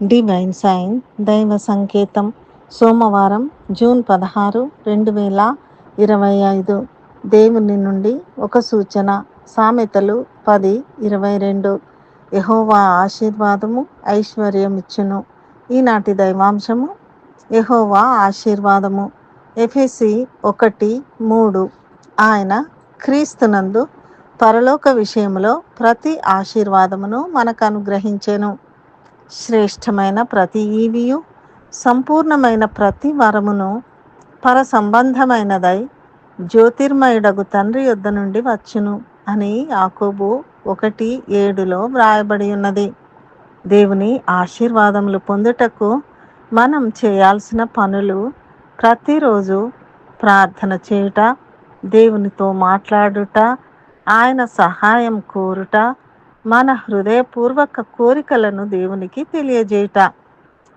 Divine sign దైవ సంకేతం సోమవారం జూన్ పదహారు రెండు వేల ఇరవై ఐదు. దేవుని నుండి ఒక సూచన సామెతలు పది ఇరవై రెండు. యహోవా ఆశీర్వాదము ఐశ్వర్యం ఇచ్చును ఈనాటి దైవాంశము యహోవా ఆశీర్వాదము. ఎఫెసి ఒకటి మూడు. ఆయన క్రీస్తునందు పరలోక విషయంలో ప్రతి ఆశీర్వాదమును మనకు అనుగ్రహించెను. శ్రేష్టమైన ప్రతి ఈవియు సంపూర్ణమైన ప్రతి వరమును పర సంబంధమైనదై జ్యోతిర్మయుడగు తండ్రి యొద్ద నుండి వచ్చును అని యాకోబు ఒకటి ఏడులో వ్రాయబడి ఉన్నది. దేవుని ఆశీర్వాదములు పొందుటకు మనం చేయాల్సిన పనులు ప్రతిరోజు ప్రార్థన చేయుట దేవునితో మాట్లాడుట ఆయన సహాయం కోరుట మన హృదయపూర్వక కోరికలను దేవునికి తెలియజేయుట.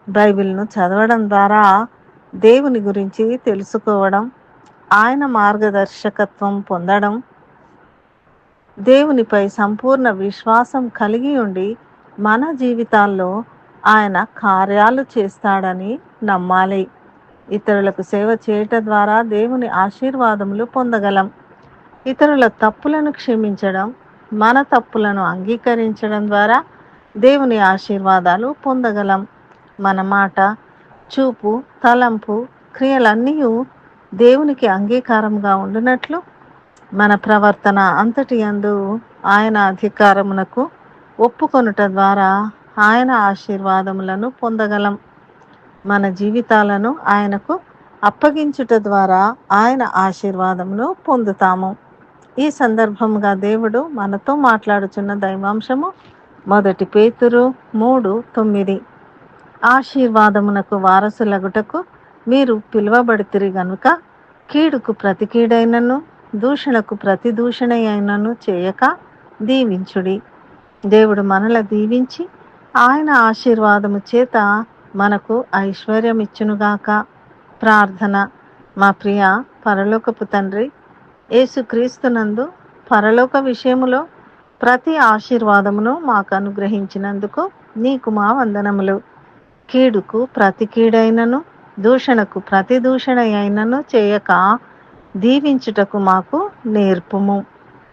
బైబిల్ను చదవడం ద్వారా దేవుని గురించి తెలుసుకోవడం ఆయన మార్గదర్శకత్వం పొందడం దేవునిపై సంపూర్ణ విశ్వాసం కలిగి ఉండి మన జీవితాల్లో ఆయన కార్యాలు చేస్తాడని నమ్మాలి. ఇతరులకు సేవ చేయటం ద్వారా దేవుని ఆశీర్వాదములు పొందగలం. ఇతరుల తప్పులను క్షమించడం మన తప్పులను అంగీకరించడం ద్వారా దేవుని ఆశీర్వాదాలు పొందగలం. మన మాట చూపు తలంపు క్రియలన్నీ దేవునికి అంగీకారంగా ఉండినట్లు మన ప్రవర్తన అంతటి అందు ఆయన అధికారమునకు ఒప్పుకొనుట ద్వారా ఆయన ఆశీర్వాదములను పొందగలం. మన జీవితాలను ఆయనకు అప్పగించుట ద్వారా ఆయన ఆశీర్వాదమును పొందుతాము. ఈ సందర్భంగా దేవుడు మనతో మాట్లాడుచున్న దైవాంశము మొదటి పేతురు మూడు తొమ్మిది. ఆశీర్వాదమునకు వారసులగుటకు మీరు పిలువబడితిరి గనుక కీడుకు ప్రతి కీడైనను దూషణకు ప్రతి దూషణ అయినను చేయక దీవించుడి. దేవుడు మనల దీవించి ఆయన ఆశీర్వాదము చేత మనకు ఐశ్వర్యం ఇచ్చునుగాక ప్రార్థన. మా ప్రియ పరలోకపు తండ్రి యేసుక్రీస్తునందు పరలోక విషయములో ప్రతి ఆశీర్వాదమును మాకు అనుగ్రహించినందుకు నీకు మా వందనములు. కీడుకు ప్రతి కీడైనను దూషణకు ప్రతి దూషణ అయినను చేయక దీవించుటకు మాకు నేర్పుము.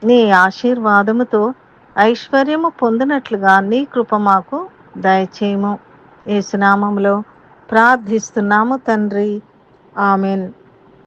నీ ఆశీర్వాదముతో ఐశ్వర్యము పొందినట్లుగా నీ కృప మాకు దయచేయము. ఏసునామంలో ప్రార్థిస్తున్నాము తండ్రి. ఆమెన్.